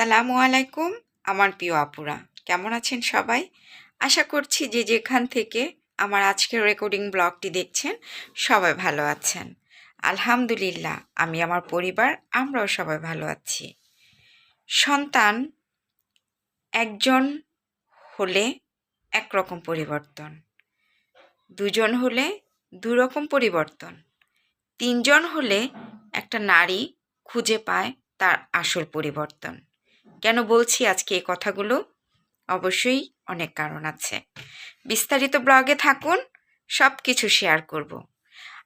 আসসালামু আলাইকুম, আমার প্রিয় আপুরা। কেমন আছেন সবাই? আশা করছি যে যেখান থেকে আমার আজকের রেকর্ডিং ব্লগটি দেখছেন, সবাই ভালো আছেন। আলহামদুলিল্লাহ, আমি আমার পরিবার, আমরাও সবাই ভালো আছি। সন্তান একজন হলে একরকম পরিবর্তন। দুজন হলে দুরকম পরিবর্তন। তিনজন হলে একটা নারী খুঁজে পায় তার আসল পরিবর্তন। কেন বলছি আজকে এই কথাগুলো? অবশ্যই অনেক কারণ আছে। বিস্তারিত ব্লগে থাকুন সব কিছু শেয়ার করব।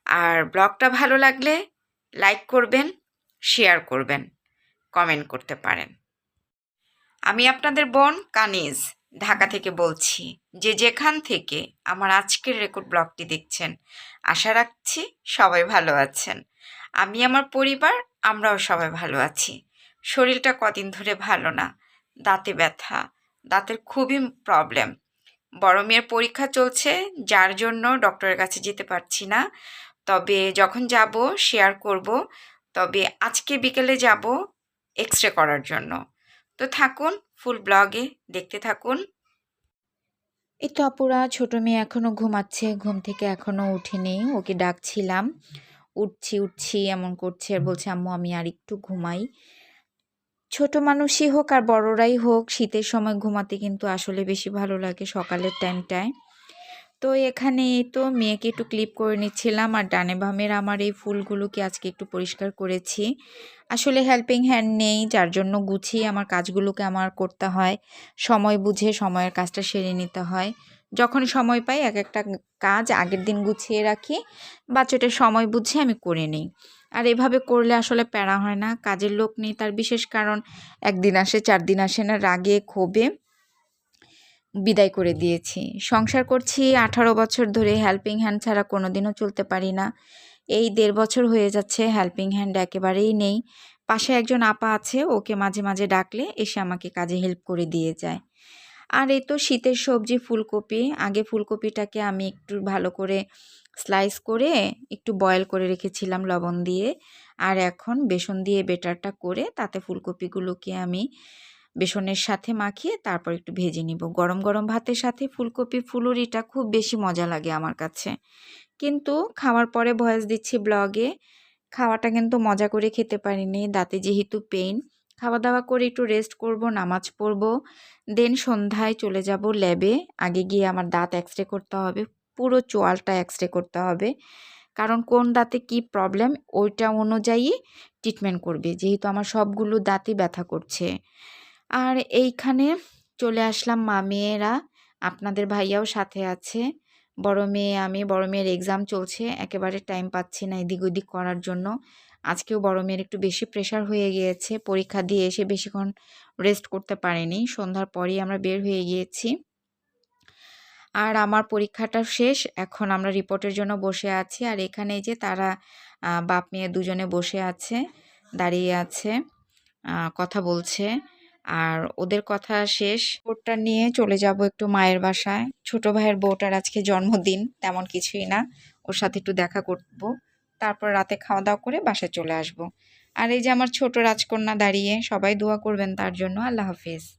আর ব্লগটা ভালো লাগলে লাইক করবেন, শেয়ার করবেন, কমেন্ট করতে পারেন। আমি আপনাদের বোন কানিজ, ঢাকা থেকে বলছি। যে যেখান থেকে আমার আজকের রেকর্ড ব্লগটি দেখছেন, আশা রাখছি সবাই ভালো আছেন। আমি, আমার পরিবার, আমরাও সবাই ভালো আছি। শরীরটা কদিন ধরে ভালো না, দাঁতে ব্যথা, দাঁতের খুবই প্রবলেম বড় মেয়ের পরীক্ষা চলছে, যার জন্য ডক্টরের কাছে যেতে পারছি না। তবে যখন যাব শেয়ার করব। তবে আজকে বিকেলে যাব এক্স রে করার জন্য। তো থাকুন ফুল ব্লগে দেখতে থাকুন। এই তো আপুরা, ছোটো মেয়ে এখনও ঘুমাচ্ছে, ঘুম থেকে এখনও উঠেনি, ওকে ডাকছিলাম। উঠছি উঠছি, এমন করছে, আর বলছে, আম্মু, আমি আর একটু ঘুমাই। ছোট মানুষই হোক আর বড়রাই হোক, শীতের সময় ঘুমাতে কিন্তু আসলে বেশি ভালো লাগে সকালের টাইমটায় তো এখানে তো মেয়েকে একটু ক্লিপ করে নিচ্ছিলাম আর ডানে বামের আমার এই ফুলগুলোকে আজকে একটু পরিষ্কার করেছি। আসলে হেল্পিং হ্যান্ড নেই, যার জন্য গুছিয়ে আমার কাজগুলোকে আমার করতে হয়। সময় বুঝে সময়ের কাজটা সেরে নিতে হয়। যখন সময় পাই এক একটা কাজ আগের দিন গুছিয়ে রাখি, বাচ্চাটার সময় বুঝে আমি করে নিই। আর এভাবে করলে আসলে প্যারা হয় না, কাজের লোক নেই, তার বিশেষ কারণ একদিন আসে, চার দিন আসে না, রাগে, ক্ষোভে বিদায় করে দিয়েছি। সংসার করছি আঠারো বছর ধরে হেল্পিং হ্যান্ড ছাড়া কোনো দিনও চলতে পারি না। এই দেড় বছর হয়ে যাচ্ছে হেল্পিং হ্যান্ড একেবারেই নেই। পাশে একজন আপা আছে, ওকে মাঝে মাঝে ডাকলে এসে আমাকে কাজে হেল্প করে দিয়ে যায়। আর এই তো শীতের সবজি ফুলকপি। আগে ফুলকপিটাকে আমি একটু ভালো করে স্লাইস করে একটু বয়েল করে রেখেছিলাম লবণ দিয়ে। আর এখন বেসন দিয়ে বেটারটা করে তাতে ফুলকপিগুলোকে আমি বেসনের সাথে মাখিয়ে তারপর একটু ভেজে নিব। গরম গরম ভাতের সাথে ফুলকপি ফুলুরিটা খুব বেশি মজা লাগে আমার কাছে। কিন্তু খাওয়ার পরে ভয়েস দিচ্ছি ব্লগে খাওয়াটা কিন্তু মজা করে খেতে পারিনি। দাঁতে যেহেতু পেইন খাওয়া দাওয়া করে একটু রেস্ট করব, নামাজ পড়ব দেন সন্ধ্যায় চলে যাব ল্যাবে আগে গিয়ে আমার দাঁত এক্স রে করতে হবে, পুরো চোয়ালটা এক্স রে করতে হবে। কারণ কোন দাঁতে কি প্রবলেম ওইটা অনুযায়ী ট্রিটমেন্ট করবে, যেহেতু আমার সবগুলো দাঁতই ব্যথা করছে। আর এইখানে চলে আসলাম মা মেয়েরা, আপনাদের ভাইয়াও সাথে আছে। বড় মেয়ে আমি, বড় মেয়ের এক্সাম চলছে, একেবারে টাইম পাচ্ছি না এদিক ওদিক করার জন্য। আজকেও বড় মেয়ের একটু বেশি প্রেশার হয়ে গিয়েছে। পরীক্ষা দিয়ে এসে বেশিক্ষণ রেস্ট করতে পারেনি। সন্ধ্যার পরেই আমরা বের হয়ে গিয়েছি। আর আমার পরীক্ষাটা শেষ। এখন আমরা রিপোর্টের জন্য বসে আছি। আর এখানে যে তারা বাপ মেয়ে দুজনে বসে আছে, দাঁড়িয়ে আছে কথা বলছে। আর ওদের কথা শেষ। রিপোর্টটা নিয়ে চলে যাব একটু মায়ের বাসায়। ছোট ভাইয়ের বউটার আজকে জন্মদিন, তেমন কিছুই না। ওর সাথে একটু দেখা করব। তারপর রাতে খাওয়া দাওয়া করে বাসায় চলে আসব। আর এই যে আমার ছোট রাজকন্যা দাঁড়িয়ে সবাই দোয়া করবেন তার জন্য, আল্লাহ হাফিজ।